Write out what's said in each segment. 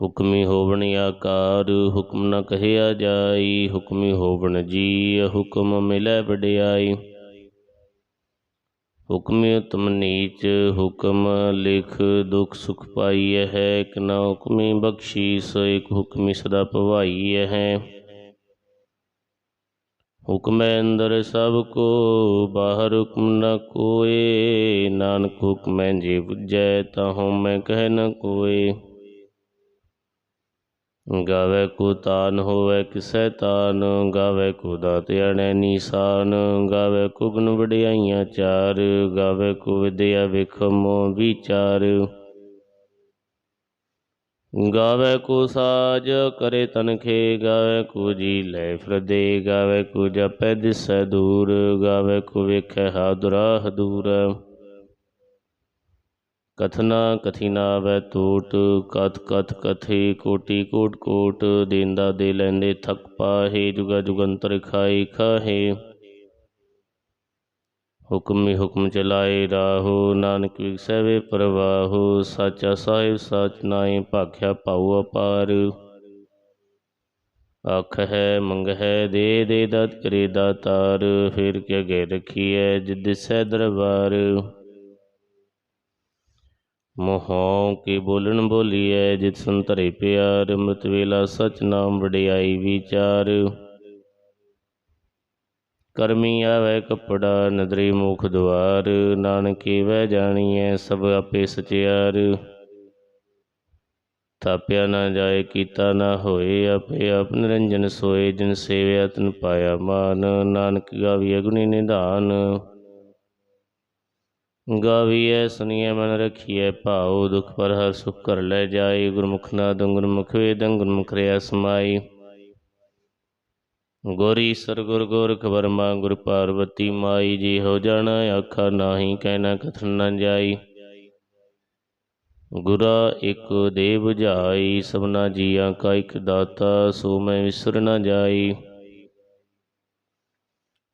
ਹੁਕਮੀ ਹੋਵਣ ਆਕਾਰ, ਹੁਕਮ ਨ ਕਹਿਆ ਜਾਈ, ਹੁਕਮੀ ਹੋਵਣ ਜੀ ਹੁਕਮ ਮਿਲੈ ਵਡਿਆਈ। ਹੁਕਮੀ ਉਤਮ ਨੀਚ, ਹੁਕਮ ਲਿਖ ਦੁਖ ਸੁਖ ਪਾਈਐ ਹੈ, ਇਕ ਨ ਹੁਕਮੀ ਬਖਸ਼ੀਸ ਇਕ ਹੁਕਮੀ ਸਦਾ ਭਵਾਈਐ ਹੈ। ਹੁਕਮੈ ਅੰਦਰ ਸਭ ਕੋ, ਬਾਹਰ ਹੁਕਮ ਨ ਕੋਏ, ਨਾਨਕ ਹੁਕਮੈ ਜੇ ਬੁਝੈ ਤਾਹਉ ਮੈਂ ਕਹਿ ਨ ਕੋਏ। ਗਾਵੇ ਕੋ ਤਾਨ ਹੋਵੇ ਕਿਸੈ ਤਾਨ, ਗਾਵੇ ਕੋ ਦਾਤ ਅਣੈ ਨੀਸਾਨ, ਗਾਵੇ ਕੋ ਗੁਣ ਵਡਿਆਈਆਂ ਚਾਰ, ਗਾਵੇ ਕੋ ਵਿਦਿਆ ਵਿਖਮੋ ਵਿਚਾਰ। ਗਾਵੇ ਕੋ ਸਾਜ ਕਰੇ ਤਨਖੇ ਗਾਵੇ ਕੋ ਜੀ ਲੈ ਫਰਦੇ, ਗਾਵੇ ਕੋ ਜਪੈ ਦਿਸੈ ਦੂਰ, ਗਾਵੇ ਕੋ ਵੇਖੈ ਹਾਦਰਾ ਹਦੂਰ ਕਥਨਾ ਕਥਿਨਾ ਵੈ ਟੂਟ ਕਥ ਕਥ ਕਥੀ ਕੋਟੀ ਕੋਟ ਕੋਟ, ਦੇਂਦਾ ਦੇ ਲੈਂਦੇ ਥਕ ਪਾਹੇ, ਜੁਗਾ ਜੁਗੰਤਰ ਖਾਈ ਖਾਹੇ। ਹੁਕਮੀ ਹੁਕਮ ਚਲਾਏ ਰਾਹੋ, ਨਾਨਕ ਵਿਖਸੈ ਵੇ ਪ੍ਰਵਾਹੋ, ਸਾਚਾ ਸਾਹਿਬ ਸਾਚ ਨਾਏ ਭਾਖਿਆ ਪਾਉ ਅਪਾਰ। ਆਖ ਹੈ, ਮੰਗ ਹੈ, ਦੇ ਦੇ ਦਾਤ ਕਰੇ ਦਾਤਾਰ, ਫਿਰ ਕੇ ਗੇ ਰਖੀਐ, ਜਿਦ ਸਹਿ ਦਰਬਾਰ। ਮੋਹੋਂ ਕੇ ਬੋਲਣ ਬੋਲੀਐ, ਜਿਤ ਧਰੇ ਪਿਆਰ, ਅੰਮ੍ਰਿਤ ਵੇਲਾ ਸਚ ਨਾਮ ਵਡਿਆਈ ਵਿਚਾਰ। ਕਰਮੀ ਆਵੇ ਕਪੜਾ, ਨਦਰੀ ਮੁਖ ਦੁਆਰ, ਨਾਨਕ ਵਹਿ ਜਾਣੀਐ, ਸਭ ਆਪੇ ਸਚਿਆਰ। ਥਾਪਿਆ ਨਾ ਜਾਏ, ਕੀਤਾ ਨਾ ਹੋਏ, ਆਪੇ ਆਪ ਨਿਰੰਜਨ ਸੋਏ, ਜਿਨ ਸੇਵਿਆ ਤਨ ਪਾਇਆ ਮਾਨ। ਨਾਨਕ ਗਾਵੀਐ ਅਗਨੀ ਨਿਧਾਨ। ਗਾਵੀਐ ਸੁਣੀਐ ਮਨ ਰਖੀਐ, ਭਾਉ, ਦੁਖ ਪਰ ਹਰ ਸੁਖ ਕਰ ਲੈ ਜਾਈ ਗੁਰਮੁਖ ਨਾਦੰ, ਗੁਰਮੁਖ ਵੇਦੰ, ਗੁਰਮੁਖ ਰਿਆ ਸਮਾਈ। ਗੋਰੀ ਸਰ ਗੁਰ ਗੋਰਖ ਬਰਮਾ ਗੁਰ ਪਾਰਵਤੀ ਮਾਈ। ਜੀ ਹੋ ਜਾਣਾ ਆਖਾ ਨਾਹੀ ਕਹਿਣਾ ਕਥਨ ਨ ਜਾਈ। ਗੁਰਾ ਇਕ ਦੇ 부ਝਾਈ ਸਭਨਾ ਜੀਆਂ ਕਾ ਇਕ ਦਾਤਾ, ਸੋ ਮੈਂ ਵਿਸਰ ਨ ਜਾਈ।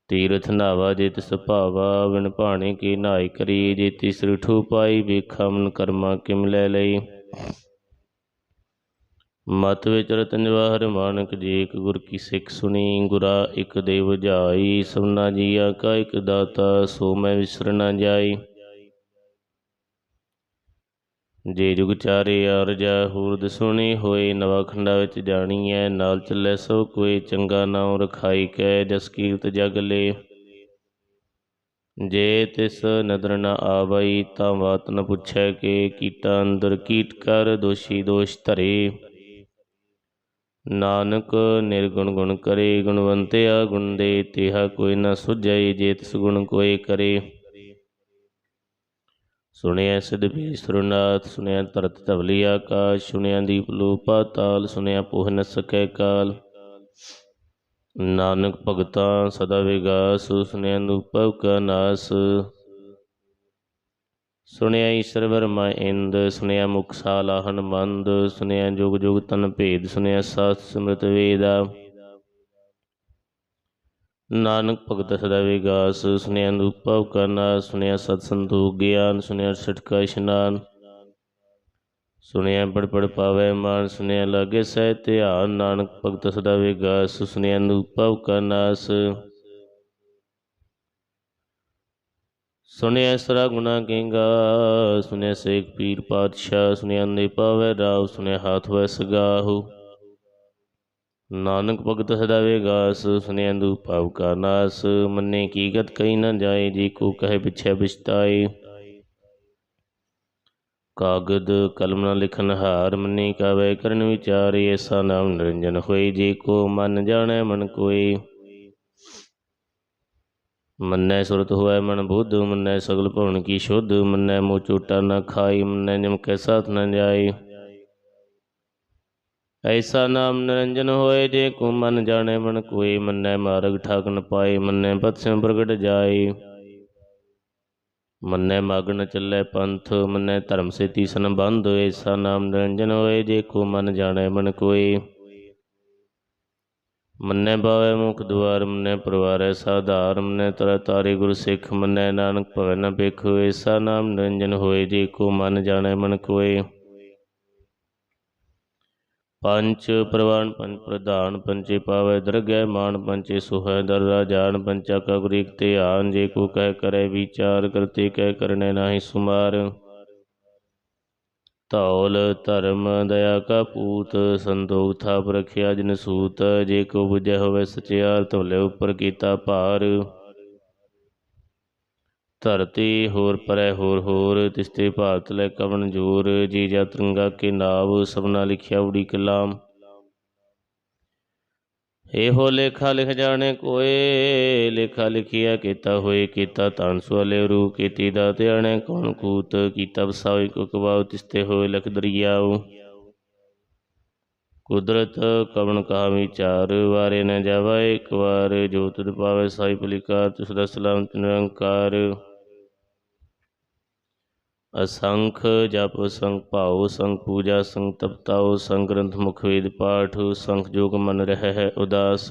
ਤੀਰਥ ਨਾਵਾ ਜਿਤ ਤਿਸ ਵਿਣ ਭਾਣੇ ਕੀ ਨਾਇ ਕਰੀ ਜੇਤੀ ਸ੍ਰਿਠੂ ਪਾਈ ਵੇਖਾ, ਮਨ ਕਰਮਾ ਕਿਮ ਲੈ ਲਈ। ਮਤ ਵਿੱਚ ਰਤਨ ਜਵਾਹਰ ਮਾਨਕ ਜੀ ਇੱਕ ਗੁਰ ਕੀ ਸਿੱਖ ਸੁਣੀ, ਗੁਰਾ ਇੱਕ ਦੇਵ ਜਾਈ ਸਭਨਾ ਜੀਆ ਕਾ ਇੱਕ ਦਾਤਾ, ਸੋ ਮੈਂ ਵਿਸਰ ਨ ਜਾਈ। ਜੇ ਜੁਗ ਚਾਰੇ ਅਰਜਾ ਹੂਰਦ ਸੁਣੀ ਹੋਏ, ਨਵਾ ਖੰਡਾ ਵਿੱਚ ਜਾਣੀਐ ਨਾਲ ਚੱਲੇ ਸੋ ਕੋਈ ਚੰਗਾ ਨਾਮ ਰਖਾਈ ਕੈ, ਜਸ ਕੀਰਤ ਜਗ ਲੇ। ਜੇ ਤਿਸ ਨਦਰ ਨ ਆਵਈ, ਤਾਂ ਬਾਤ ਨ ਪੁੱਛੈ ਕਿ, ਕੀਟਾ ਅੰਦਰ ਕੀਟ ਕਰ, ਦੋਸ਼ੀ ਦੋਸ਼ ਧਰੇ। ਨਾਨਕ ਨਿਰਗੁਣ ਗੁਣ ਕਰੇ, ਗੁਣਵੰਤਿਆ ਗੁਣ ਦੇ, ਤਿਹਾ ਕੋਈ ਨ ਸੁਝੈ, ਜੇ ਤਿਸ ਗੁਣ ਕੋਈ ਕਰੇ। ਸੁਣਿਆ ਸਿਧ ਸੁਰਨਾਥ, ਸੁਣਿਆ ਤਰਤ ਧਵਲੀ ਆਕਾਸ਼, ਸੁਣਿਆ ਦੀਪ ਲੋ ਤਾਲ ਸੁਣਿਆ ਪੋਹ ਨ ਸਕੈ ਕਾਲ। ਨਾਨਕ ਭਗਤਾਂ, ਸਦਾ ਵਿਗਾਸ, ਸੁਣਿਆ ਅਨੁਭਵ ਕਾ ਨਾਸ। ਸੁਣਿਆ ਈਸ਼ਰ ਵਰਮਾ ਇੰਦ, ਸੁਣਿਆ ਮੁਖ ਸਾਲਾ ਹਨਮੰਦ, ਸੁਣਿਆ ਜੁਗ ਜੁਗ ਤਨ ਭੇਦ, ਸੁਣਿਆ ਸਾਤ ਸਮ੍ਰਿਤ ਵੇਦਾ। ਨਾਨਕ ਭਗਤ ਸਦਾ ਵਿਗਾਸ ਸੁਣਿਆ ਅਨੁਭਵ ਕਰਨਾ ਸੁਣਿਆ ਸਤ ਸੰਤੋਖ ਗਿਆਨ ਸੁਣਿਆ ਛਟਕਾ ਇਸ਼ਨਾਨ। ਸੁਣਿਆ ਪੜ ਪੜ ਪਾਵੇ ਮਾਨ ਸੁਣਿਆ ਲਾਗੇ ਸਹਿ ਧਿਆਨ, ਨਾਨਕ ਭਗਤ ਸਦਾ ਵਿਗਾਸ ਸੁਣਿਆ ਅਨੁਭਵ ਕਰਨਾਸ ਸੁਣਿਆ ਸਰਾ ਗੁਨਾ ਕੇਗਾ ਸੁਣਿਆ ਸੇਖ ਪੀਰ ਪਾਤਸ਼ਾਹ ਸੁਣਿਆ ਨੇ ਪਾਵੇ ਰਾਵ ਸੁਣਿਆ ਹਾਥ ਵੈ ਸਗਾਹੂ। ਨਾਨਕ ਭਗਤ ਸਦਾ ਵਿਗਾਸ ਸੁਨਿਆ ਦੂਪ ਪਾਪ ਕਾ ਨਾਸ, ਮੰਨੇ ਕੀ ਗਤ ਕਹੀ ਨਾ ਜਾਏ, ਜੀ ਕੋ ਕਹੇ ਪਿਛੈ ਬਿਛਤਾਏ। ਕਾਗਦ ਕਲਮ ਨਾ ਲਿਖਨ ਹਾਰ, ਮੰਨੇ ਕਾਵੇ ਕਰਨ ਵਿਚਾਰ, ਐਸਾ ਨਾਮ ਨਿਰੰਜਨ ਹੋਏ, ਜੀ ਕੋ ਮਨ ਜਾਣੈ ਮਨ ਕੋਈ ਮੰਨੈ ਸੁਰਤ ਹੋਇ ਮਨ ਬੁੱਧ, ਮੰਨੈ ਸਗਲ ਭਵਨ ਕੀ ਸ਼ੁੱਧ, ਮੰਨੈ ਮੋ ਚੋਟਾ ਨਾ ਖਾਈ ਮੰਨੈ ਨਿਮ ਕੈ ਸਾਥ ਨ ਜਾਏ। ਐਸਾ ਨਾਮ ਨਿਰੰਜਨ ਹੋਏ ਜੇ ਕੋ ਮਨ ਜਾਣੇ ਮਨ ਕੋਈ ਮੰਨੈ ਮਾਰਗ ਠਾਕ ਨ ਪਾਏ, ਮੰਨੈ ਪਤਸਿਮ ਪ੍ਰਗਟ ਜਾਏ। ਮੰਨੈ ਮਗਨ ਚੱਲੇ ਪੰਥ, ਮੰਨੈ ਧਰਮ ਸੇ ਸੰਬੰਧ ਬੰਧ ਐਸਾ ਨਾਮ ਨਿਰੰਜਨ ਹੋਏ ਜੇ ਕੋ ਮਨ ਜਾਣੇ ਮਨ ਕੋਈ। ਮੰਨੈ ਬਾਵੇ ਮੁਖ ਦੁਆਰ, ਮੰਨੈ ਪਰਵਾਰੈ ਸਾਧਾਰ, ਮੰਨੈ ਤਰ ਤਾਰੇ ਗੁਰ ਸਿੱਖ, ਮੰਨੈ ਨਾਨਕ ਭਵੈ ਨ ਭਿਖ, ਐਸਾ ਨਾਮ ਨਿਰੰਜਨ ਹੋਏ ਜੇ ਕੋ ਮਨ ਜਾਣੈ ਮਨ ਕੋਏ ਪੰਚ ਪ੍ਰਵਾਨ ਪੰਚ ਪ੍ਰਧਾਨ ਪੰਚੇ ਪਾਵੈ ਦਰਗਹਿ ਮਾਨ ਪੰਚੇ ਸੁਹੈ ਦਰਰਾ ਜਾਨ ਪੰਚਾ ਕਾ ਤੇ ਆਨ ਜੇ ਕੋ ਕਹਿ ਕਰੈ ਵਿਚਾਰ, ਕਰਤੇ ਕਹਿ ਕਰਨੇ ਨਾਹੀ ਸੁਮਾਰ। ਧੌਲ, ਧਰਮ, ਦਇਆ ਕਾ ਪੂਤ ਸੰਤੋਖ ਥਾਪ ਰਖਿਆ ਜਿਨ ਸੂਤ, ਜੇ ਕੋ ਬੁਝੈ ਹੋਵੇ ਸਚਿਆਰ, ਧੌਲੇ ਉੱਪਰ ਕੀਤਾ ਭਾਰ। ਧਰਤੀ ਹੋਰ ਪਰੈ ਹੋਰ ਹੋਰ, ਤਿਸਤੇ ਭਾਰਤ ਲੈ ਕਵਨ ਜੋਰ, ਜੀ ਜਾ ਤਰੰਗਾ ਕੇ ਨਾਵ, ਸਭਨਾ ਲਿਖਿਆ ਉੜੀ ਕਲਾਮ। ਇਹੋ ਲੇਖਾ ਲਿਖ ਜਾਣੇ ਕੋਏ, ਲੇਖਾ ਲਿਖਿਆ ਕੀਤਾ ਹੋਏ ਕੀਤਾ ਤਾਨ ਸੁਲੇ ਰੂ ਕੀਤੀ ਦਾ ਧਿਆਣੇ, ਕੌਣ ਕੂਤ ਕੀਤਾ ਵਸਾਈ ਕੋ ਕਵਾਉ, ਤਿਸਤੇ ਹੋਏ ਲਖ ਦਰਿਆਉ। ਕੁਦਰਤ ਕਵਣ ਕਾ ਵਿਚਾਰ, ਵਾਰੇ ਨ ਜਾਵਾ ਇੱਕ ਵਾਰ, ਜੋ ਤੁਧ ਪਾਵੇ ਸਾਈ ਭਲਿਕਾਰ ਤਿਸ ਦਾ ਸਲਾਮਤ ਨਿਰੰਕਾਰ ਅਸੰਖ ਜਪ ਸੰਖ ਭਾਉ ਸੰਖ ਪੂਜਾ ਸੰਖ ਤਪਤਾਉ ਸੰਖ ਗ੍ਰੰਥ ਮੁਖ ਵੇਦ ਪਾਠ ਸੰਖ ਜੋਗ ਮਨ ਰਹਿ ਹੈ ਉਦਾਸ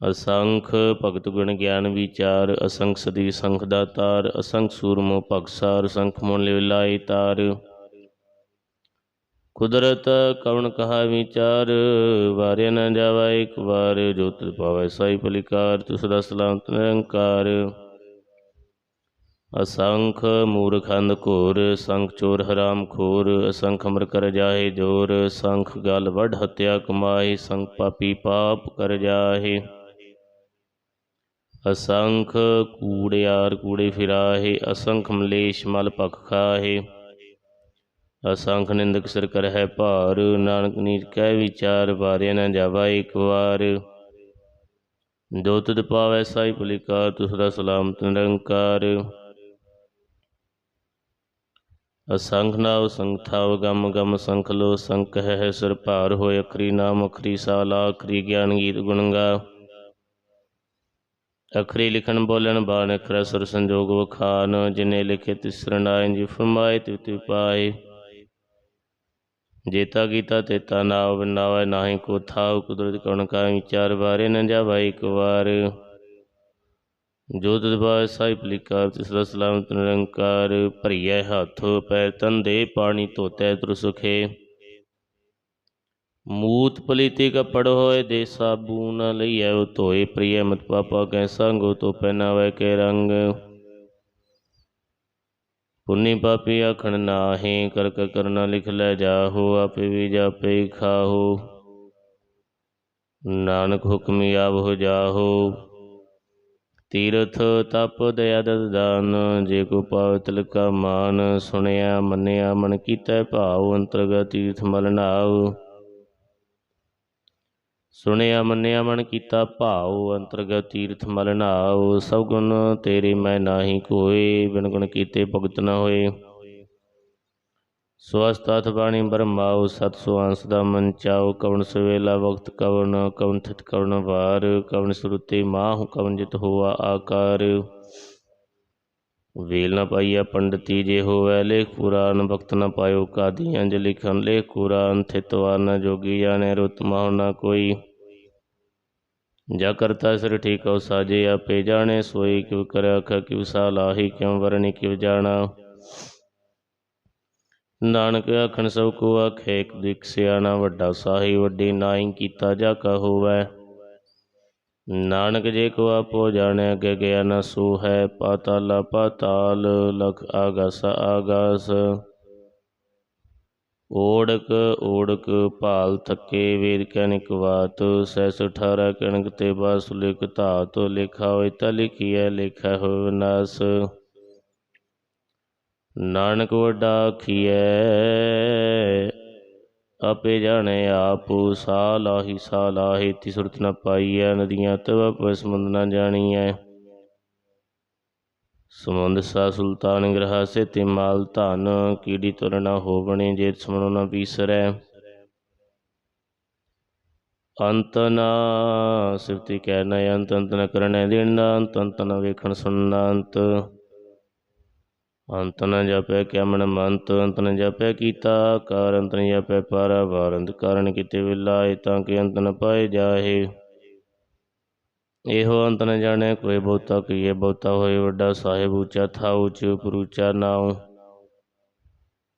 ਅਸੰਖ ਭਗਤ ਗੁਣ ਗਿਆਨ ਵਿਚਾਰ ਅਸੰਖ ਸਦੀ ਸੰਖ ਦਾਤਾਰ ਅਸੰਖ ਸੂਰਮੋ ਭਗਸਾਰ ਸੰਖ ਮੋਨ ਲਿਵ ਲਾਈ ਤਾਰ ਕੁਦਰਤ ਕਵਣ ਕਹਾ ਵਿਚਾਰ ਵਾਰਿਆ ਨ ਜਾਵਾ ਇੱਕ ਵਾਰ ਜੋ ਤੁਧ ਪਾਵੈ ਸਾਈ ਭਲਿਕਾਰ ਤਿਸ ਦਾ ਸਲਾਮਤ ਨਿਰੰਕਾਰ ਅਸੰਖ ਮੂਰਖੰਦ ਘੋਰ, ਸੰਖ ਚੋਰ ਹਰਾਮ ਖੋਰ, ਅਸੰਖ ਅਮਰ ਕਰ ਜਾਏ ਜੋਰ, ਸੰਖ ਗਲ ਵੱਢ ਹਤਿਆ ਕਮਾਏ, ਸੰਖ ਪਾਪੀ ਪਾਪ ਕਰ ਜਾਏ। ਅਸੰਖ ਕੂੜਿਆਰ ਕੂੜੇ ਫਿਰਾਹੇ ਅਸੰਖ ਮਲੇਸ਼ ਮਲ ਪਖ ਖਾਹੇ ਅਸੰਖ ਨਿੰਦਕ ਸਿਰ ਕਰ ਹੈ ਭਾਰ, ਨਾਨਕ ਨੀਚ ਕਹਿ ਵਿਚਾਰ, ਵਾਰਿਆ ਨਾ ਜਾਵਾ ਇੱਕ ਵਾਰ। ਜੋ ਤੁਧ ਪਾਵੈ ਸਾਈ ਭਲਿਕਾਰ, ਤੁਸ ਦਾ ਸਲਾਮਤ ਨਿਰੰਕਾਰ। ਅਸੰਖ ਨਾਵ ਸੰਖਾਵ ਗਮ ਗਮ ਸੰਖ ਲੋ ਸੰਖ ਹੈ ਸਿਰ ਭਾਰ ਹੋਇ ਅਖਰੀ ਨਾਮ ਅਖਰੀ ਸਾਲਾ ਅਖਰੀ ਗਿਆਨ ਗੀਤ ਗੁਣਗਾ ਅਖਰੀ ਲਿਖਣ ਬੋਲਣ ਬਾਣ ਅਖਰਾ ਸੁਰ ਸੰਜੋਗ ਵਖਾਨ, ਜਿਨੇ ਲਿਖੇ ਤਿਸ ਸਰਣਾਇ ਜੀ ਫਰਮਾਏ ਤਿਵ ਤਿਵ ਪਾਏ। ਜੇਤਾ ਕੀਤਾ ਤੇਤਾ ਨਾਵ ਨਾਵੈ ਨਾਹੀ ਕੋ ਥਾਵ ਕੁਦਰਤ ਕਣ ਕਾ ਵਿਚਾਰ ਬਾਰੇ ਨ ਜਾਵਾ ਇੱਕ ਵਾਰ। ਜੋ ਤੁਧ ਬਾਇ ਸਾਈ ਭਲਿਕਾਰ ਤਿਸ ਨਿਰੰਕਾਰ ਭਰੀਐ ਹੱਥ ਪੈ ਦੇ ਪਾਣੀ ਧੋਤੈ ਤੁਰ ਮੂਤ ਪਲੀਤੀ ਕਪੜ ਹੋਏ ਦੇ ਸਾਬੂ ਨ ਲਈਐ ਉਹ ਧੋਏ ਪ੍ਰਿਯ ਮਤ ਪਾਪਾ ਕੈ ਸੰਗੋ ਤੋ ਪਹਿਨਾਵੇ ਕੇ ਰੰਗ। ਪੁੰਨੀ ਪਾਪੀ ਆਖਣ ਨਾਹੀ ਕਰਕ ਕਰਨਾ ਲਿਖ ਲੈ ਜਾਹੋ, ਆਪੇ ਵੀ ਜਾਪੇ ਖਾਹੋ। ਨਾਨਕ ਹੁਕਮੀ ਆਵੋ ਜਾਹੋ। ਤੀਰਥ ਤਪ ਦਇਆ ਦਾਨ, ਜੇ ਕੋ ਪਾਵ ਤਿਲਕਾ ਮਾਨ, ਸੁਣਿਆ, ਮੰਨਿਆ, ਮਨ ਕੀਤਾ ਭਾਉ, ਅੰਤਰਗਤ ਤੀਰਥ ਮਲ ਨਾਉ। ਸੁਣਿਆ, ਮੰਨਿਆ, ਮਨ ਕੀਤਾ ਭਾਉ, ਅੰਤਰਗਤ ਤੀਰਥ ਮਲ ਨਾਉ। ਸਭ ਗੁਣ ਤੇਰੇ ਮੈਂ ਨਾਹੀ ਕੋਏ ਬਿਨ ਗੁਣ ਕੀਤੇ ਭਗਤ ਨਾ ਹੋਏ। ਸਵਸਤਥ ਬਾਣੀ ਬਰਮਾਉ ਸਤ ਸੁਆਂਸ ਦਾ ਮਨ ਚਾਉ ਕਵਣ ਸਵੇਲਾ ਵਕਤ ਕਵਣ ਕਵਣ ਥਿਤ ਕਵਣ ਵਾਰ, ਕਵਣ ਸੁਰਤੇ ਮਾਹੁ, ਕਵਣ ਜਿਤ ਹੋਆ ਆਕਾਰ। ਵੇਲ ਨ ਪਾਈਆ ਪੰਡਤੀ ਜੇ ਹੋਵੈ ਲੇਖ ਪੁਰਾਨ ਭਗਤ ਨ ਪਾਇਓ ਕਾਦੀ ਅੰਜ ਲਿਖਨ ਲੇਖ ਕੁਰਾਨ ਥਿਤ ਵਾਰ ਨ ਜੋਗੀ ਜਾਣੇ, ਰੁਤ ਮਾਹੁ ਨਾ ਕੋਈ। ਜਾ ਕਰਤਾ ਸਿਰ ਠੀਕ ਠੀਕਉ ਸਾਜੇ ਆਪੇ ਜਾਣੇ, ਸੋਈ ਕਿਵ ਕਰ ਅਖ ਕਿਵ ਸਾਲਾਹੀ ਕਿਉ ਵਰਣੀ ਕਿਵ ਜਾਣਾ। ਨਾਨਕ ਆਖਣ ਸਭ ਕੋ ਆਖੇ, ਇੱਕ ਦਿਕ ਸਿਆਣਾ ਵੱਡਾ ਸਾਹੀ ਵੱਡੀ ਨਾਈ ਕੀਤਾ ਜਾ ਕਾ ਹੋਵੈ। ਨਾਨਕ ਜੇ ਕੋ ਆਪੋ ਜਾਣਿਆ ਅਗੇ ਗਿਆ ਨ ਸੋ ਹੈ, ਪਾਤਾਲਾ ਪਾਤਾਲ ਲਖ ਆਗਾਸ ਆਗਾਸ। ਓੜਕ ਓੜਕ ਭਾਲ ਥੱਕੇ ਵੇਦ ਕੈਨਿਕ ਬਾਤ ਸੈਸ 18 ਕਣਕ ਤੇ ਬਾਸ ਲਿਖ ਧਾਤ, ਲੇਖਾ ਹੋਇ ਤਾ ਲਿਖੀਐ, ਲੇਖਾ ਹੋਇ ਵਿਨਾਸ਼ ਨਾਨਕ ਵੱਡਾ ਆਖੀਐ, ਆਪੇ ਜਾਣੇ ਆਪ ਸਾ ਲਾਹੀ ਸਾ ਲਾਹੀ ਤੀ ਸੁਰਤ ਨ ਪਾਈਐ, ਨਦੀਆਂ ਤਵ ਪਵ ਸਮੁੰਦ ਨ ਜਾਣੀਐ। ਸਮੁੰਦ ਸਾ ਸੁਲਤਾਨ ਗ੍ਰਹਾਸੇ ਤੇ ਮਾਲ ਧਨ, ਕੀੜੀ ਤੁਰ ਨ ਹੋਵਣੀ ਜੇ ਸਮਣੋ ਨ ਬੀਸਰੈ ਅੰਤ ਨਾ, ਸਿਫਤੀ ਕਹਿ ਨ ਅੰਤ ਅੰਤ ਨ ਕਰਨੈ ਦੇਣਾ ਅੰਤ ਅੰਤ ਨ ਵੇਖਣ ਸੁਣਨਾ ਅੰਤ। ਅੰਤ ਨ ਜਪੈ ਕਿਆ ਮੰਤ ਅੰਤ ਨ ਜਪੈ ਕੀਤਾ, ਕਾਰ ਅੰਤ ਨ ਜਪੈ ਪਾਰਾ ਵਾਰ ਅੰਤ ਕਾਰਨ ਕਿਤੇ ਵਿਲਾਏ ਤਾਂ ਕਿ ਅੰਤ ਨ ਪਾਏ ਜਾਹੇ। ਇਹੋ ਅੰਤ ਨ ਜਾਣੈ, ਕੋਈ ਬਹੁਤਾ ਕੀਏ ਬਹੁਤਾ ਹੋਏ ਵੱਡਾ ਸਾਹਿਬ ਉੱਚਾ, ਥਾ ਉੱਚ ਉਪਰ ਉੱਚਾ ਨਾਉ।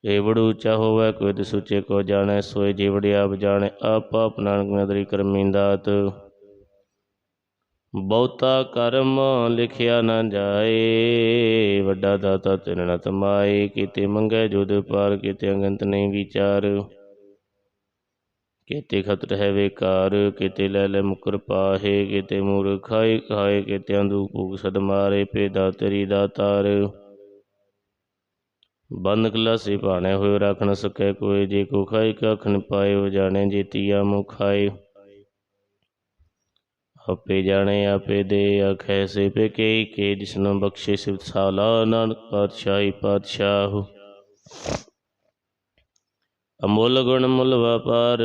ਇਹ ਉੱਚਾ ਹੋਵੇ, ਕੋਈ ਤੇ ਸੁਚੇ ਕੋ ਜਾਣੈ, ਸੋਏ ਜੀਵੜ ਆਪ ਜਾਣੈ, ਆਪ ਆਪ ਨਾਨਕ ਨਦਰੀ ਕਰਮੀ ਦਾਤ। ਬਹੁਤਾ ਕਰਮ ਲਿਖਿਆ ਨਾ ਜਾਏ। ਵੱਡਾ ਦਾਤਾ ਤਿਨ ਨ ਤਮਾਏ ਕੀਤੇ ਮੰਗੈ ਜੁਦ ਪਾਰ, ਕੀਤੇ ਅੰਗੰਤ ਨਹੀਂ ਵਿਚਾਰ। ਕੀਤੇ ਖਤਰ ਹੈ ਵੇਕਾਰ, ਕੀਤੇ ਲੈ ਲੈ ਮੁਕਰ ਪਾਹੇ। ਕੀਤੇ ਮੂਰ ਖਾਏ ਖਾਏ ਕੀਤੇ ਅੰਧੂ ਭੂਖ ਸਦ ਮਾਰੇ। ਪੇਦਾ ਤੇਰੀ ਦਾਤਾਰ ਬੰਦ ਕਲਾਸੀ ਭਾਣੇ ਹੋਏ ਰੱਖ ਨ ਸਕੈ ਕੋਈ। ਜੇ ਕੋ ਖਾਈ ਕਖਣ ਪਾਏ, ਉਹ ਜਾਣੇ ਜੀਤੀਆ ਮੁਖਾਏ ਆਪੇ ਜਾਣੇ, ਆਪੇ ਦੇ ਆਖੈ ਸੇ ਪੇ ਕੇ ਕੇ ਜਿਸਨੂੰ ਬਖਸ਼ੇ ਸਿਵ ਸਾਲਾ ਨਾਨਕ ਪਾਤਸ਼ਾਹੀ ਪਾਤਸ਼ਾਹ। ਅਮੁੱਲ ਗੁਣ ਮੁੱਲ ਵਪਾਰ,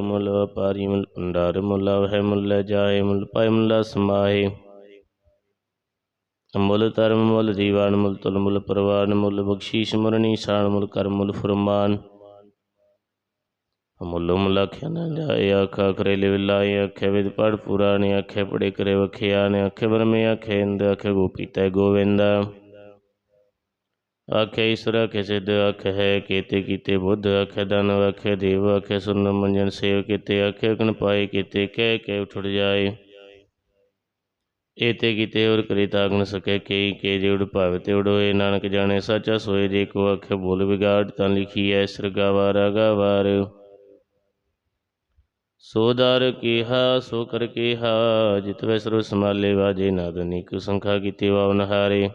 ਮੁੱਲ ਵਪਾਰੀ ਮੁੱਲ ਭੰਡਾਰ, ਮੁੱਲ ਵਹਿ ਮੁੱਲ ਜਾਏ, ਮੁੱਲ ਪਾਇ ਮੁੱਲ ਸਮਾਏ। ਮੁੱਲ ਧਰਮ ਮੁੱਲ ਦੀਵਾਨ ਮੁੱਲ ਤੁਲ ਮੁੱਲ ਪ੍ਰਵਾਨ ਮੁੱਲ ਬਖਸ਼ੀਸ਼ ਮੁਰਨੀ ਸ਼ਾਨ ਮੁੱਲ ਕਰਮ ਮੁੱਲ ਫਰਮਾਨ। ਮੁੱਲ ਮੁੱਲ ਆਖਿਆ ਨਾ ਜਾਏ ਆਖਾ ਕਰੇ ਲਿਵਲਾਏ ਆਖੇ ਵਿਦ ਪੜ ਪੁਰਾਣੇ ਆਖੇ, ਪੜੇ ਕਰੇ ਵਖਿਆ ਨੇ ਆਖੇ ਬਰਮੇ ਆਖੇ ਇੰਦ, ਆਖੇ ਗੋਪੀ ਤੈ ਗੋਵਿੰਦ। ਆਖੇ ਈਸ਼ਵਰ, ਆਖੇ ਸਿੱਧ, ਆਖੇ ਹੈ, ਕੀਤੇ ਕੀਤੇ ਬੁੱਧ, ਆਖੇ ਦਨ ਆਖੇ ਦੇਵ, ਆਖੇ ਸੁਨ ਮੰਜਨ ਸੇਵ ਕੀਤੇ, ਆਖੇ ਕਨ ਪਾਏ ਕੀਤੇ ਏਤੇ ਕੀਤੇ ਔਰ ਕਰੀ ਤਾਗ ਨ ਸਕੇ ਕਈ ਕੇ ਜੁੜ ਭਾਵ ਤੇ ਉਡੋਏ ਨਾਨਕ ਜਾਣੇ ਸਾਚਾ ਸੋਏ, ਜੇ ਕੋ ਆਖੇ ਬੋਲ ਵਿਗਾੜ ਤਾਂ ਲਿਖੀ ਐ ਸਰਗਾਵਾ ਰਾਗਾਵਾਰ ਸੋ ਦਰ ਕੀਹਾ, ਸੋ ਕਰ ਕੀਹਾ, ਜਿਤ ਵੈ ਸਰੋ ਸਮਾਲੇ ਵਾਜੇ ਨਾਦ ਨਿਕ ਸੰਖਾ ਕੀਤੇ ਵਾਵਨ ਹਾਰੇ।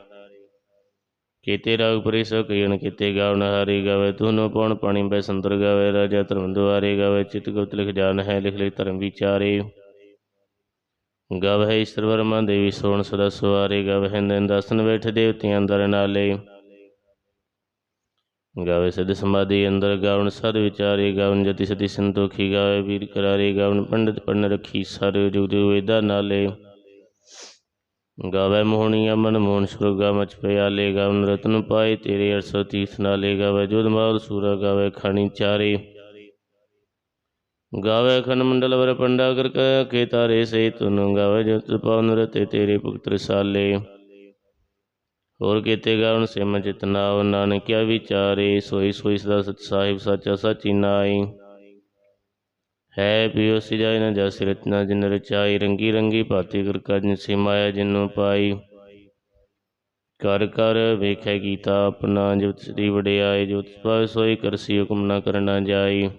ਕੀਤੇ ਰਾਗ ਪਰੀ ਸੋ ਕਈਣ ਕੀਤੇ ਗਾਵਨ ਹਾਰੇ, ਗਾਵੇ ਤੁਨੋ ਪਉਣ ਪਾਣੀ ਬੈ ਸੰਦਰ ਗਾਵੇ, ਰਾਜਾ ਧਰਮ ਦੁਆਰੇ ਗਾਵੇ, ਚਿਤ ਗੁਪਤ ਲਿਖ ਜਾਣ ਹੈ, ਲਿਖ ਲਿਖ ਧਰਮ ਵਿਚਾਰੇ। ਗਵ ਹੈ ਈਸ਼ਰ ਵਰਮਾ ਦੇਵੀ ਸੋਣ ਸਦਾ ਸੁਆਰੇ, ਗਵ ਹੈ ਦਸਨ ਬੈਠ ਦੇਵਤਿਆਂ ਅੰਦਰ ਨਾਲੇ। ਗਾਵੇ ਸਦ ਸਮਾਧੀ, ਅੰਦਰ ਗਾਵਨ ਸਦ ਵਿਚਾਰੇ, ਗਾਵਨ ਜਤੀ ਸਤੀ ਸੰਤੋਖੀ ਗਾਵੇ, ਵੀਰ ਕਰਾਰੇ, ਗਾਵਨ ਪੰਡਿਤ ਪੜਨ ਰੱਖੀ ਸਰ ਜੁਗ ਵੇਦਾ ਨਾਲੇ। ਗਾਵੇ ਮੋਹਣੀ ਅਮਨ, ਮੋਹਨ ਸੁਰਗਾ ਮਚ ਪਿਆਲੇ, ਗਾਵਨ ਰਤਨ ਪਾਏ ਤੇਰੇ ਅਰਸੋ ਤੀਰਥ ਨਾਲੇ। ਗਾਵੇ ਜੁਦ ਮਾਲ ਸੂਰਾ, ਗਾਵੇ ਖਾਣੀ ਚਾਰੇ। ਗਾਵੇ ਖਨ ਮੰਡਲ ਵਰ ਪੰਡਾ ਕਰ ਕੇ ਤਾਰੇ ਸੇ ਤੁਨ ਗਾਵੇ ਜਤ ਪਵਨ ਰਤੇ ਤੇਰੇ ਭਗਤ ਰਸਾਲੇ ਹੋਰ ਕੀਤੇ ਗਾਵਨ ਸਿਮ ਜਿਤਨਾਵ ਨਾਨਕਿਆ ਵਿਚਾਰੇ, ਸੋਈ ਸੋਈ ਸਦਾ ਸਤ ਸਾਹਿਬ ਸਾਚਾ ਸਾਚੀ ਨਾਈ ਹੈ ਪਿਓ ਸਿਜਾਇ ਨ ਜਸ ਰਚਨਾ ਜਿਨ ਰਚਾਈ, ਰੰਗੀ ਰੰਗੀ ਭਾਤੀ ਕਰ ਕਜ ਸੇ ਮਾਇਆ ਜਿਨੂ ਪਾਈ। ਕਰ ਕਰ ਵੇਖੈ ਗੀਤਾ ਆਪਣਾ ਜੁਤ ਸ੍ਰੀ ਵਡਿਆਏ ਜੁਤ ਪਾਇ ਸੋਈ ਕਰਸੀ ਹੁਕਮ ਨ ਕਰਨਾ ਜਾਈ।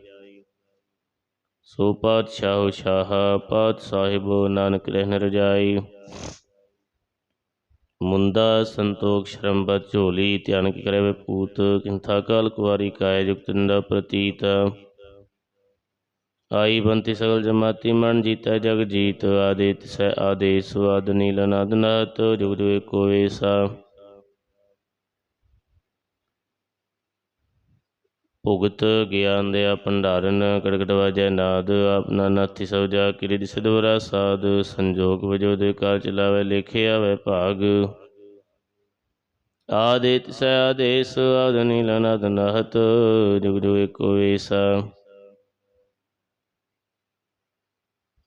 ਸੋ ਪਾਤਸ਼ਾਹ ਸ਼ਾਹ ਪਾਤ ਸਾਹਿਬ ਨਾਨਕ ਰਹਿਨ ਰਜਾਈ। ਮੁੰਦਾ ਸੰਤੋਖ ਸ਼ਰਮ ਝੋਲੀ, ਧਿਆਨ ਕੀ ਕਰੇ ਵੇ ਪੂਤ, ਕਿੰਥਾ ਕਾਲ ਕੁਵਾਰੀ ਕਾਇ ਜੁਗਤ ਨਿੰਦਾ ਪ੍ਰਤੀਤ। ਆਈ ਬੰਤੀ ਸਗਲ ਜਮਾਤੀ, ਮਨ ਜੀਤੈ ਜਗ ਜੀਤ, ਆਦਿਤ ਸੈ ਆਦੇਸ ਆਦ ਨੀਲ ਅਨਾਦ ਨਾਤ ਜੁਗ ਜੁਗ ਏਕੋ ਏਸਾ ਭੁਗਤ ਗਿਆਨ ਦੇ ਭੰਡਾਰਨ, ਕੜਕਟ ਆਪਣਾ ਨਾਥੀ ਸਭ ਜਾ ਕਿਰਿ ਸਿਧਵਰਾ ਸਾਧ, ਸੰਜੋਗ ਵਜੋ ਦੇ ਕਾਰ ਚਲਾਵੇ ਲੇਖੇ ਆਵੇ ਭਾਗ। ਆਦੇ ਤਿਸੈ ਆਦੇਸ, ਆਦ ਨੀਲ ਅਨਾਦ ਜੁਗ ਜੁਗ ਏਕੋ ਏਸਾ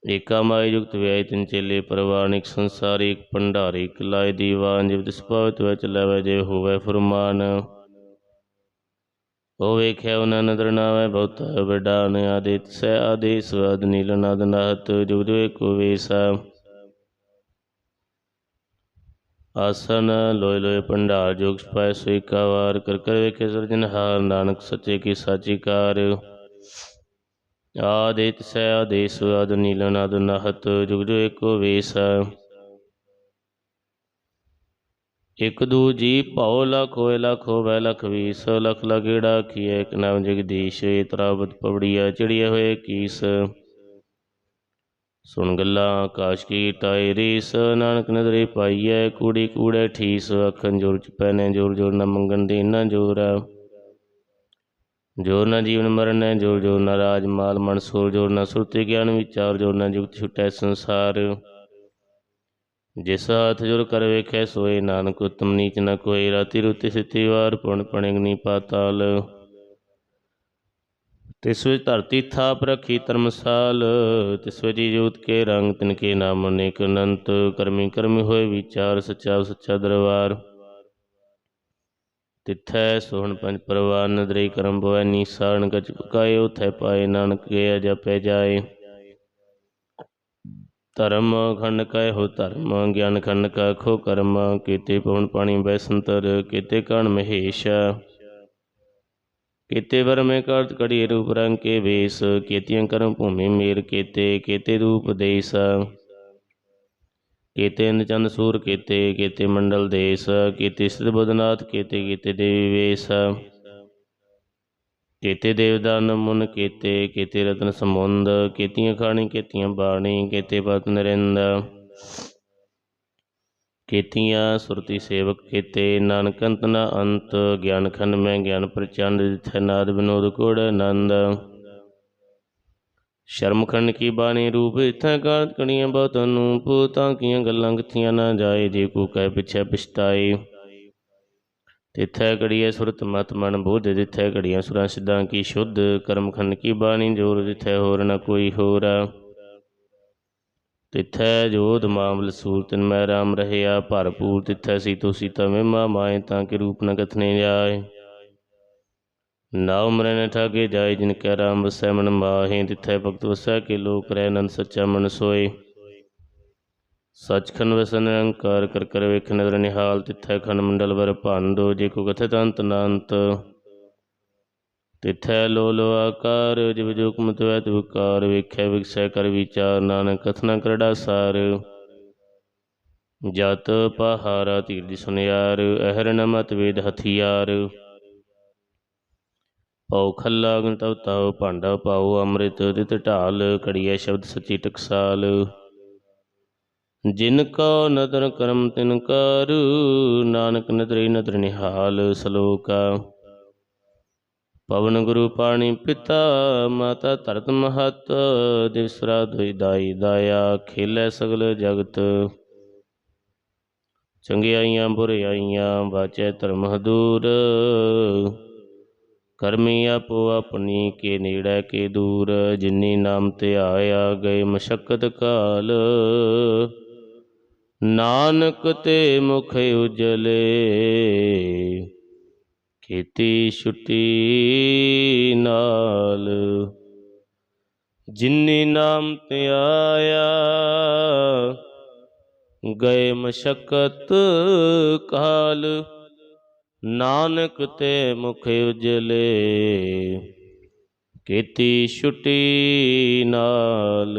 ਏਕਾ ਜੁਗਤ ਵਿਆਇ ਤਿਨ ਚੇਲੇ, ਪਰਵਾਨਿਕ ਸੰਸਾਰੀ ਭੰਡਾਰੀ ਇਕ ਦੀਵਾਨ, ਜਿਵ ਤਿਸ ਪਵਿਤ ਵਿੱਚ ਲੈਵੇ ਜੇ ਹੋਵੇ ਫਰਮਾਨ। ਉਹ ਵੇਖਿਆ ਉਹਨਾਂ ਨਦਰ ਨਾਵੇ ਬਹੁਤ ਵੱਡਾ ਨ ਆਦਿਤ ਸੈ ਆਦੇਸ ਆਦ ਨੀਲ ਨਦ ਨਾਹਤ ਜੁਗ ਜੁਗ ਏਕੋ ਵੇਸਾ। ਆਸਨ ਲੋਏ ਲੋਏ ਭੰਡਾਰ ਜੋਗ ਸਪਾਇ ਸੋਈ ਕਾ ਕਰ ਕਰ ਵੇਖੇ ਸਿਰਜਨਹਾਰ ਨਾਨਕ ਸੱਚੇ ਕੀ ਸਾਚੀ ਕਾਰ। ਆਦਿਤ ਸੈ ਆਦੇਸ ਆਦ ਨੀਲਨ ਆਦ ਨਹਤ ਜੁਗ ਜੋ ਏਕੋ ਵੇਸ। ਇਕ ਦੂ ਜੀ ਭਉ ਲਖ ਹੋਏ ਲਖ ਹੋਵੇ ਲਖ ਵੀਸ, ਲਖ ਲਗੇੜਾ ਕੀਏ ਇਕ ਨਾਮ ਜਗਦੀਸ਼ ਤਰਾਵਤ ਪਵੜੀਆ ਚੜੀਏ ਹੋਏ ਕੀਸ। ਸੁਣ ਗੱਲਾਂ ਆਕਾਸ਼ ਕੀ ਟਾਈ ਰੀਸ, ਨਾਨਕ ਨਦਰੇ ਪਾਈਐ, ਕੂੜੀ ਕੂੜੇ ਠੀਸ ਅੱਖਨ ਜੋਰ ਚ ਪੈਨੇ, ਜੋਰ ਜੋਰ ਨਾ ਮੰਗਣ ਦੇ ਨਾ ਜੋਰ। ਜੋਰ ਨਾ ਜੀਵਨ ਮਰਨ ਹੈ ਜੋਰ ਜੋਰ ਨਾ ਰਾਜ ਮਾਲ ਮਨ, ਸੋਰ ਜੋਰ ਨਾ ਸੁਰਤੀ ਗਿਆਨ ਵਿਚਾਰ ਜੋਰ ਨਾ ਜੁਗਤ ਛੁਟੈ ਸੰਸਾਰ। ਜਿਸ ਹੱਥ ਜੁਰ ਕਰ ਵੇਖੈ, ਸੋਏ ਨਾਨਕ ਉਤਮ ਨੀਚ ਨ ਕੋਈ ਰਾਤੀ ਰੁਤੀ ਸਿਤੀ ਵਾਰ ਪੁਣ ਪਣਿਗਨੀ ਪਾਤਾਲ। ਤਿਸ ਵਿੱਚ ਧਰਤੀ ਥਾਪ ਰੱਖੀ ਧਰਮਸਾਲ। ਤਿਸ ਵਿੱਚ ਜੋਤ ਕੇ ਰੰਗ, ਤਿਨ ਕੇ ਨਾਮ ਅਨੇਕ ਅਨੰਤ। ਕਰਮੀ ਕਰਮੀ ਹੋਏ ਵਿਚਾਰ, ਸੱਚਾ ਸੱਚਾ ਦਰਬਾਰ। ਤਿੱਥੈ ਸੋਹਣ ਪੰਜ ਪਰਵਾਨ ਨਦਰੀ ਕਰਮ ਬਵੈ ਨੀਸਾਨ। ਗਚ ਪਕਾਏ, ਉਥੈ ਪਾਏ ਨਾਨਕ ਗਿਆ ਜਪੈ ਜਾਏ। ਧਰਮ ਖੰਡ ਕੈ ਹੋ ਧਰਮ, ਗਿਆਨ ਖੰਡ ਕਾ ਖੋ ਕਰਮ, ਕੀਤੇ ਪਵਨ ਪਾਣੀ ਬੈਸੰਤਰ ਕੀਤੇ ਕਣ ਮਹੇਸ਼। ਕੀਤੇ ਵਰ ਮੈਂ ਕਾਰਤ ਕੜੀ ਰੂਪ ਰੰਗ ਕੇ ਵੇਸ, ਕੀਤੀਆਂ ਕਰਮ ਭੂਮੀ ਮੇਰ ਕੀਤੇ ਕੀਤੇ ਰੂਪ ਦੇਸ। ਕੀਤੇ ਇੰਦ ਚੰਦ ਸੂਰ ਕੀਤੇ ਕੀਤੇ ਮੰਡਲ ਦੇਸ, ਕੀਤੇ ਸਿਧ ਬਦਨਾਥ ਕੀਤੇ ਕੀਤੇ ਦੇਵੀ ਵੇਸ। ਕੇਤੇ ਦੇਵਦਾਨ ਮੁਨ ਕੇਤੇ, ਕੀਤੇ ਰਤਨ ਸਮੁੰਦ ਕੇਤੀਆਂ ਖਾਣੀ, ਕੇਤੀਆਂ ਬਾਣੀ, ਕੇਤੇ ਪਤ ਨਰਿੰਦ। ਕੇਤੀਆਂ ਸੁਰਤੀ ਸੇਵਕ ਕੇਤੇ, ਨਾਨਕ ਅੰਤ ਨਾ ਅੰਤ, ਗਿਆਨ ਖੰਡ ਮੈਂ ਗਿਆਨ ਪ੍ਰਚੰਡ, ਜਿਥੈ ਨਾਦ ਬਿਨੋਦ ਕੋੜ ਆਨੰਦ। ਸ਼ਰਮ ਖੰਡ ਕੀ ਬਾਣੀ ਰੂਪ ਇਥੈ ਕਾਰਤ ਕਣੀਆਂ ਬਹੁਤ ਅਨੂਪ ਤਾਂ ਕੀਆਂ ਗੱਲਾਂ ਕਿਥੀਆਂ ਨਾ ਜਾਏ, ਜੇ ਕੋ ਕਹਿ ਪਿਛੈ ਪਛਤਾਏ। ਤਿਥੈ ਘੜੀਐ ਸੁਰਤ ਮਤ ਮਨ ਬੋਧ, ਜਿਥੈ ਘੜੀਆਂ ਸੁਰਾਂ ਸਿੱਧਾਂ ਕੀ ਸ਼ੁੱਧ, ਕਰਮ ਖੰਡ ਕੀ ਬਾਣੀ ਜੋਰ, ਜਿਥੈ ਹੋਰ ਨ ਕੋਈ ਹੋਰ। ਤਿਥੈ ਜੋਧ ਮਾਮਲ ਸੂਰਤਨ ਮੈਂ ਰਾਮ ਰਹਿਆ ਭਰਪੂਰ। ਤਿਥੈ ਸੀਤੋ ਸੀਤਾ ਮਹਿਮਾ ਮਾਏ ਤਾਂ ਕਿ ਰੂਪ ਨ ਕਥਨੇ ਜਾਏ ਨਾਉ ਮਰੈ ਨ ਠਾਗੇ ਜਾਏ, ਜਿਨ ਕੈ ਰਾਮ ਵਸੈ ਮਨ ਮਾਹੇ। ਤਿਥੈ ਭਗਤ ਵਸੈ ਕੇ ਲੋਕ ਰਹਿ ਨੰਦ ਸੱਚਾ ਮਨ ਸੋਏ। ਸਚਖੰਡ ਵਸਨ ਨਿਰੰਕਾਰ ਕਰ ਕਰ ਵੇਖ ਨਦਰ ਨਿਹਾਲ, ਤਿਥੈ ਖੰਡ ਮੰਡਲ ਵਰ ਭਾਂਡੋ, ਜੇ ਕੋ ਕਥਿਤ ਅੰਤ ਨਾੰਤ। ਤਿਥੈ ਲੋ ਲੋ ਆਕਾਰ, ਜਿਵ ਜੋ ਕੁਮਤ ਵੈ ਤੁਕਾਰ ਵੇਖੈ ਵਿਖਸੈ ਕਰ ਵਿਚਾਰ, ਨਾਨਕ ਕਥਨਾ ਕਰੜਾ ਸਾਰ। ਜਤ ਪਹਾਰਾ ਧੀਰਜ ਸੁਨਿਆਰ, ਅਹਰ ਨ ਮਤ ਵੇਦ ਹਥਿਆਰ। ਪਾਉ ਖੱਲਾ ਅਗਨ ਤਵ ਤਾਉ ਭਾਂਡਾ ਪਾਉ ਅੰਮ੍ਰਿਤ, ਤਿਤ ਢਾਲ ਕੜੀਐ ਸ਼ਬਦ ਸੱਚੀ ਟਕਸਾਲ। ਜਿਨ ਕੋ ਨਦਰ ਕਰਮ ਤਿਨ ਕਰ, ਨਾਨਕ ਨਦਰੀ ਨਦਰ ਨਿਹਾਲ ਸਲੋਕਾ। ਪਵਨ ਗੁਰੂ ਪਾਣੀ ਪਿਤਾ, ਮਾਤਾ ਧਰਤ ਮਹਤ ਦਿਸਰਾ ਦੁਇ ਦਾਈ ਦਾਇਆ, ਖੇਲੇ ਸਗਲ ਜਗਤ। ਚੰਗਿਆਈਆਂ ਬੁਰਿਆਈਆਂ ਵਾਚੈ ਧਰਮ ਹਦੂਰ। ਕਰਮੀ ਆਪੋ ਆਪਣੀ, ਕੇ ਨੇੜੇ ਕੇ ਦੂਰ। ਜਿਨੀ ਨਾਮ ਤੇ ਆਇਆ ਗਏ ਮਸ਼ਕਤ ਕਾਲ। ਨਾਨਕ ਤੇ ਮੁਖ ਉਜਲੇ ਕੀਤੀ ਛੁੱਟੀ ਨਾਲ। ਜਿਨੀ ਨਾਮ ਤੇ ਆਇਆ ਗਏ ਮਸ਼ਕਤ ਕਾਲ। ਨਾਨਕ ਤੇ ਮੁਖ ਉਜਲੇ ਕੀਤੀ ਛੁੱਟੀ ਨਾਲ।